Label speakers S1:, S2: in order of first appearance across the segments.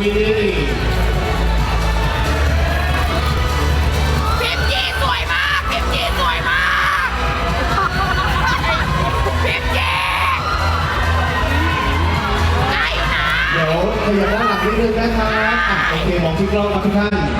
S1: วี
S2: พิมจีสวยมากพิมจีสวยมากพิมจีได้อยู่นะ
S1: เดี๋ยวขยับด้านหลังนิดนึงนะครับอะโอเค มองที่กล้องครับทุกท่าน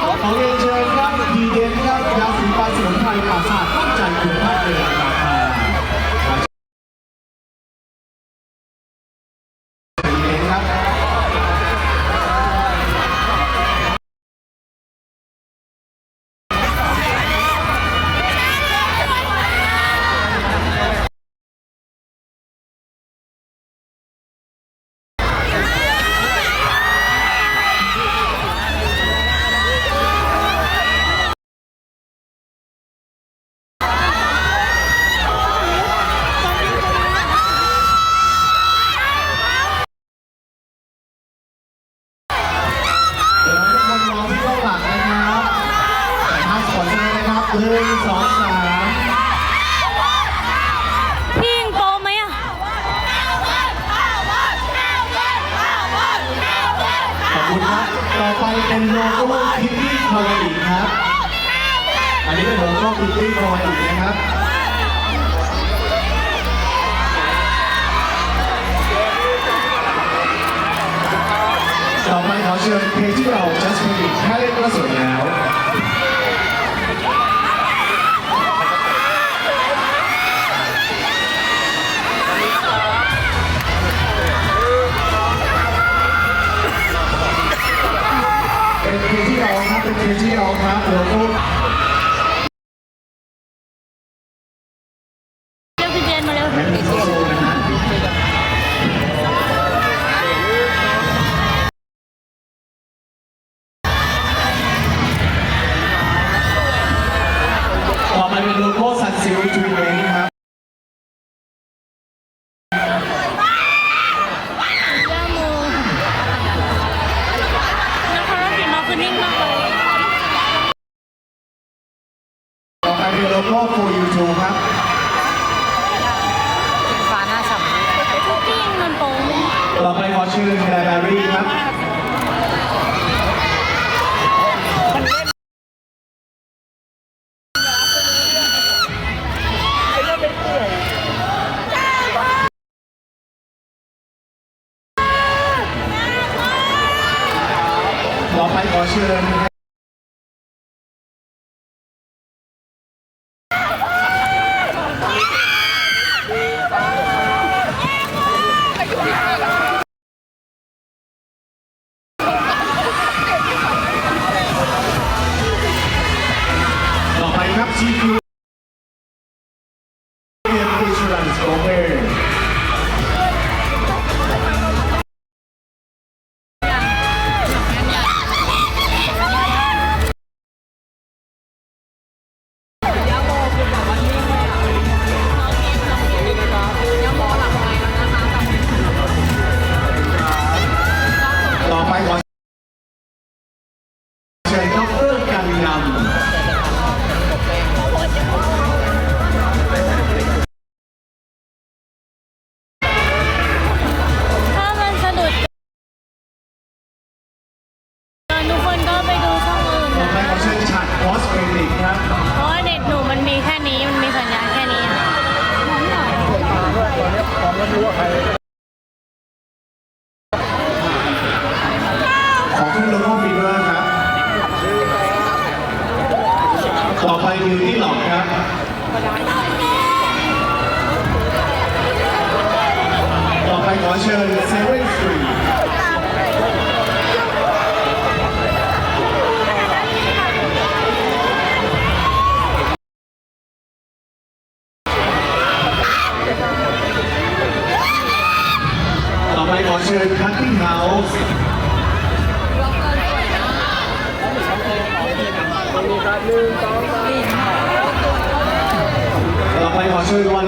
S1: ขอเรียนเชิญครับดีเด่นครับยาสีฟันสมุนไพรปราสาทตั้งใจคุณภาพในราครับ หนึ่งสองสาม
S3: พี่ยิงโปรไหมอะ
S1: ขอบคุณครับ ต่อไปเป็นโลโก้คิตตี้คาวาอิครับ อันนี้เป็นโลโก้คิตตี้คาวาอินะครับ ต่อไปขอเชิญเพลงที่เรา just made it แค่เล่นก็สวยแล้ว เป็นเพลงที่เอาครับแลโก้ ต่อไปขอเชิญแบร์แบรี่ครับ เชิญดรกันย อไปขอเชิญเซเว่นสตรีต่อไปขอเชิญคัตติ้งเฮาส์ต่อไปขอเชิญวาเลน